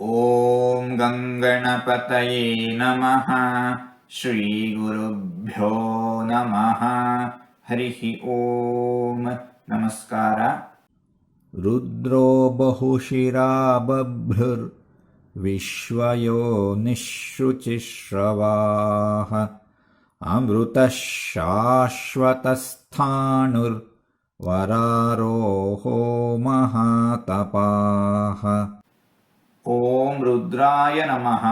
ॐ गङ्गणपतये नमः। श्रीगुरुभ्यो नमः। हरिः ॐ नमस्कार। रुद्रो बहुशिरा बभ्रुर्विश्वयो निःश्रुचिश्रवाः अमृतः शाश्वतस्थाणुर्वरारोहो महातपा। ರುದ್ರಾಯ ನಮಃ.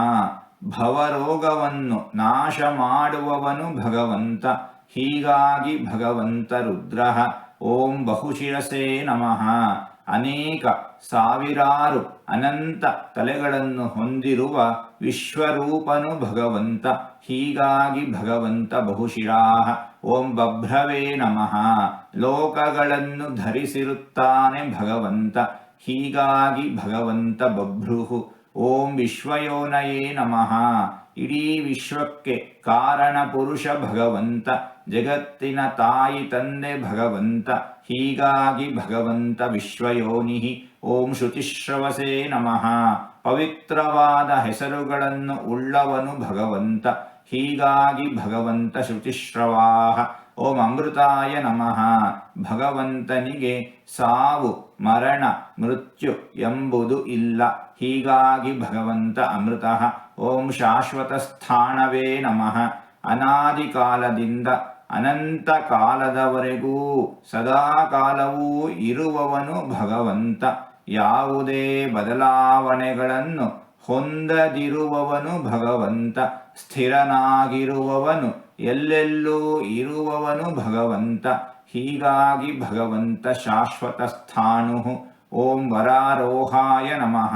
ಭವರೋಗವನ್ನು ನಾಶ ಮಾಡುವವನು ಭಗವಂತ. ಹೀಗಾಗಿ ಭಗವಂತ ರುದ್ರ. ಓಂ ಬಹುಶಿರಸೇ ನಮಃ. ಅನೇಕ ಸಾವಿರಾರು ಅನಂತ ತಲೆಗಳನ್ನು ಹೊಂದಿರುವ ವಿಶ್ವರೂಪನು ಭಗವಂತ. ಹೀಗಾಗಿ ಭಗವಂತ ಬಹುಶಿರಾಹ. ಓಂ ಬಭ್ರವೇ ನಮಃ. ಲೋಕಗಳನ್ನು ಧರಿಸಿರುತ್ತಾನೆ ಭಗವಂತ. ಹೀಗಾಗಿ ಭಗವಂತ ಬಭ್ರುಹು. ಓಂ ವಿಶ್ವಯೋನಯೇ ನಮಃ. ಇಡೀ ವಿಶ್ವಕ್ಕೆ ಕಾರಣ ಪುರುಷ ಭಗವಂತ, ಜಗತ್ತಿನ ತಾಯಿ ತಂದೆ ಭಗವಂತ, ಹೀಗಾಗಿ ಭಗವಂತ ವಿಶ್ವಯೋನಿ ಓಂ ಶ್ರುತಿಶ್ರವಸೇ ನಮಃ. ಪವಿತ್ರವಾದ ಹೆಸರುಗಳನ್ನು ಉಳ್ಳವನು ಭಗವಂತ. ಹೀಗಾಗಿ ಭಗವಂತ ಶ್ರುತಿಶ್ರವಾಹ ಓಂ ಅಮೃತಾಯ ನಮಃ. ಭಗವಂತನಿಗೆ ಸಾವು, ಮರಣ, ಮೃತ್ಯು ಎಂಬುದು ಇಲ್ಲ. ಹೀಗಾಗಿ ಭಗವಂತ ಅಮೃತ. ಓಂ ಶಾಶ್ವತ ಸ್ಥಾನವೇ ನಮಃ. ಅನಾದಿ ಕಾಲದಿಂದ ಅನಂತ ಕಾಲದವರೆಗೂ ಸದಾ ಕಾಲವೂ ಇರುವವನು ಭಗವಂತ. ಯಾವುದೇ ಬದಲಾವಣೆಗಳನ್ನು ಹೊಂದದಿರುವವನು ಭಗವಂತ, ಸ್ಥಿರನಾಗಿರುವವನು ಎಲ್ಲೆಲ್ಲೂ ಇರುವವನು ಭಗವಂತ. ಹೀಗಾಗಿ ಭಗವಂತ ಶಾಶ್ವತ ಸ್ಥಾಣು ಓಂ ವರಾರೋಹಾಯ ನಮಃ.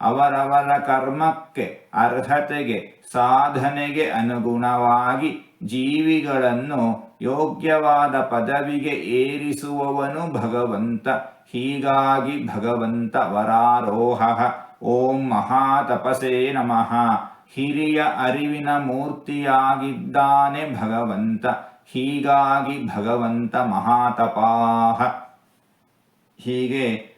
ಅವರವರ ಕರ್ಮಕ್ಕೆ, ಅರ್ಹತೆಗೆ, ಸಾಧನೆಗೆ ಅನುಗುಣವಾಗಿ ಜೀವಿಗಳನ್ನು ಯೋಗ್ಯವಾದ ಪದವಿಗೆ ಏರಿಸುವವನು ಭಗವಂತ. ಹೀಗಾಗಿ ಭಗವಂತ ವರಾರೋಹ. ಓಂ ಮಹಾತಪಸೇ ನಮಃ. ಹಿರಿಯ ಅರಿವಿನ ಮೂರ್ತಿಯಾಗಿದ್ದಾನೆ ಭಗವಂತ. ಹೀಗಾಗಿ ಭಗವಂತ ಮಹಾತಪಾಹ ಹೀಗೆ